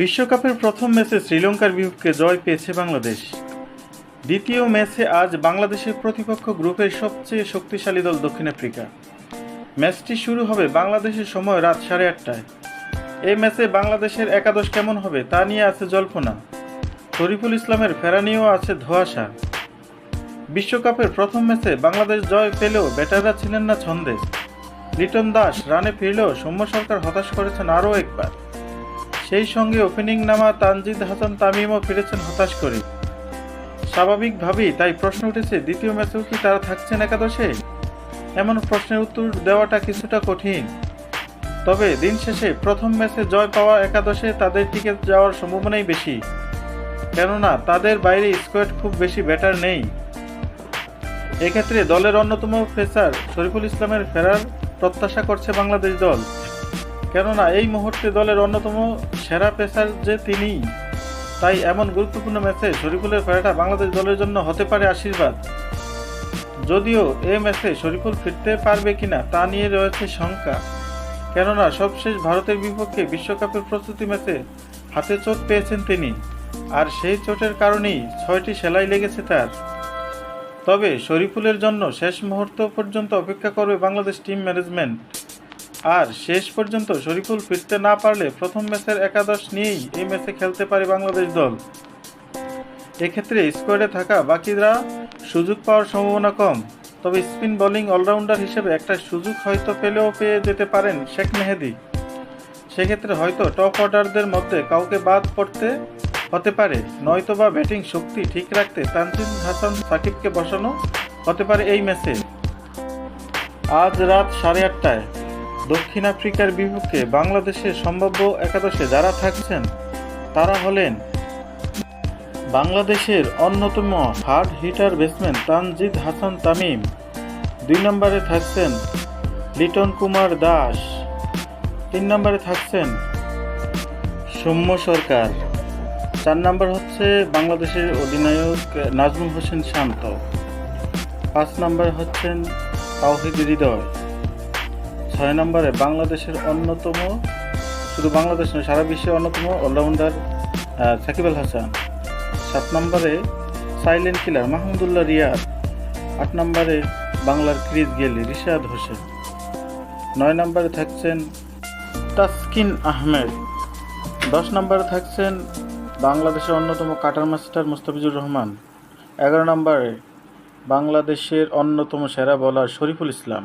বিশ্বকাপের প্রথম ম্যাচে শ্রীলঙ্কার বিপক্ষে জয় পেয়েছে বাংলাদেশ। দ্বিতীয় ম্যাচে আজ বাংলাদেশের প্রতিপক্ষ গ্রুপের সবচেয়ে শক্তিশালী দল দক্ষিণ আফ্রিকা। ম্যাচটি শুরু হবে বাংলাদেশের সময় রাত সাড়ে আটটায়। এই ম্যাচে বাংলাদেশের একাদশ কেমন হবে তা নিয়ে আছে জল্পনা। শরীফুল ইসলামের ফেরা নিয়েও আছে ধোঁয়াশা। বিশ্বকাপের প্রথম ম্যাচে বাংলাদেশ জয় পেলেও ব্যাটাররা ছিলেন না ছন্দে। লিটন দাস রানে ফিরলেও সৌম্য সরকার হতাশ করেছেন আরও একবার। সেই সঙ্গে ওপেনিং নামা তানজিদ হাসান তামিমও ফিরেছেন হতাশ করে। স্বাভাবিকভাবেই তাই প্রশ্ন উঠেছে, দ্বিতীয় ম্যাচেও কি তারা থাকছেন একাদশে? এমন প্রশ্নের উত্তর দেওয়াটা কিছুটা কঠিন। তবে দিন শেষে প্রথম ম্যাচে জয় পাওয়া একাদশে তাদের টিকে যাওয়ার সম্ভাবনাই বেশি। কেননা তাদের বাইরে স্কোয়াড খুব বেশি ব্যাটার নেই। এক্ষেত্রে দলের অন্যতম পেসার শরীফুল ইসলামের ফেরার প্রত্যাশা করছে বাংলাদেশ দল। কেননা এই মুহূর্তে দলের অন্যতম সেরা পেসার যে তিনিই তাই এমন গুরুত্বপূর্ণ ম্যাচে শরীফুলের ফেরাটা বাংলাদেশ দলের জন্য হতে পারে আশীর্বাদ। যদিও এ ম্যাচে শরীফুল ফিরতে পারবে কিনা তা নিয়ে রয়েছে শঙ্কা। কেননা সবশেষ ভারতের বিপক্ষে বিশ্বকাপের প্রস্তুতি ম্যাচে হাতে চোট পেয়েছেন তিনি, আর সেই চোটের কারণেই ছয়টি সেলাই লেগেছে তার। তবে শরীফুলের জন্য শেষ মুহূর্ত পর্যন্ত অপেক্ষা করবে বাংলাদেশ টিম ম্যানেজমেন্ট। আর শেষ পর্যন্ত শরীফুল ফিরতে না পারলে প্রথম ম্যাচের একাদশ নিয়েই এই ম্যাচে খেলতে পারে বাংলাদেশ দল। এক্ষেত্রে স্কোয়াডে থাকা বাকিরা সুযোগ পাওয়ার সম্ভাবনা কম। তবে স্পিন বোলিং অলরাউন্ডার হিসেবে একটা সুযোগ হয়তো পেলেও পেয়ে যেতে পারেন শেখ মেহেদি। সেক্ষেত্রে হয়তো টপ অর্ডারদের মধ্যে কাউকে বাদ পড়তে হতে পারে। নয়তো বা ব্যাটিং শক্তি ঠিক রাখতে তানজিদ হাসান সাকিবকে বসানো হতে পারে এই ম্যাচে। আজ রাত সাড়ে আটটায়। দক্ষিণ আফ্রিকার বিপক্ষে বাংলাদেশের সম্ভাব্য একাদশে যারা থাকছেন, তারা হলেন বাংলাদেশের অন্যতম hard hitter batsman Tanjid Hasan Tamim, দুই নম্বরে থাকছেন লিটন কুমার দাস, তিন নম্বরে থাকছেন সৌম্য সরকার, চার নম্বর হচ্ছে বাংলাদেশের অধিনায়ক নাজমুল হোসেন শান্ত, পাঁচ নম্বরে হচ্ছেন তাওহিদ হৃদয়। ছয় নম্বরে বাংলাদেশের অন্যতম, শুধু বাংলাদেশ নয়, সারা বিশ্বের অন্যতম অলরাউন্ডার সাকিব আল হাসান। সাত নম্বরে সাইলেন্ট কিলার মাহমুদুল্লাহ রিয়াদ। আট নম্বরে বাংলার ক্রিজ গেলি রিশাদ হোসেন। নয় নম্বরে থাকছেন তাসকিন আহমেদ। দশ নম্বরে থাকছেন বাংলাদেশের অন্যতম কাটার মাস্টার মুস্তাফিজুর রহমান। এগারো নম্বরে বাংলাদেশের অন্যতম সেরা বলার শরীফুল ইসলাম।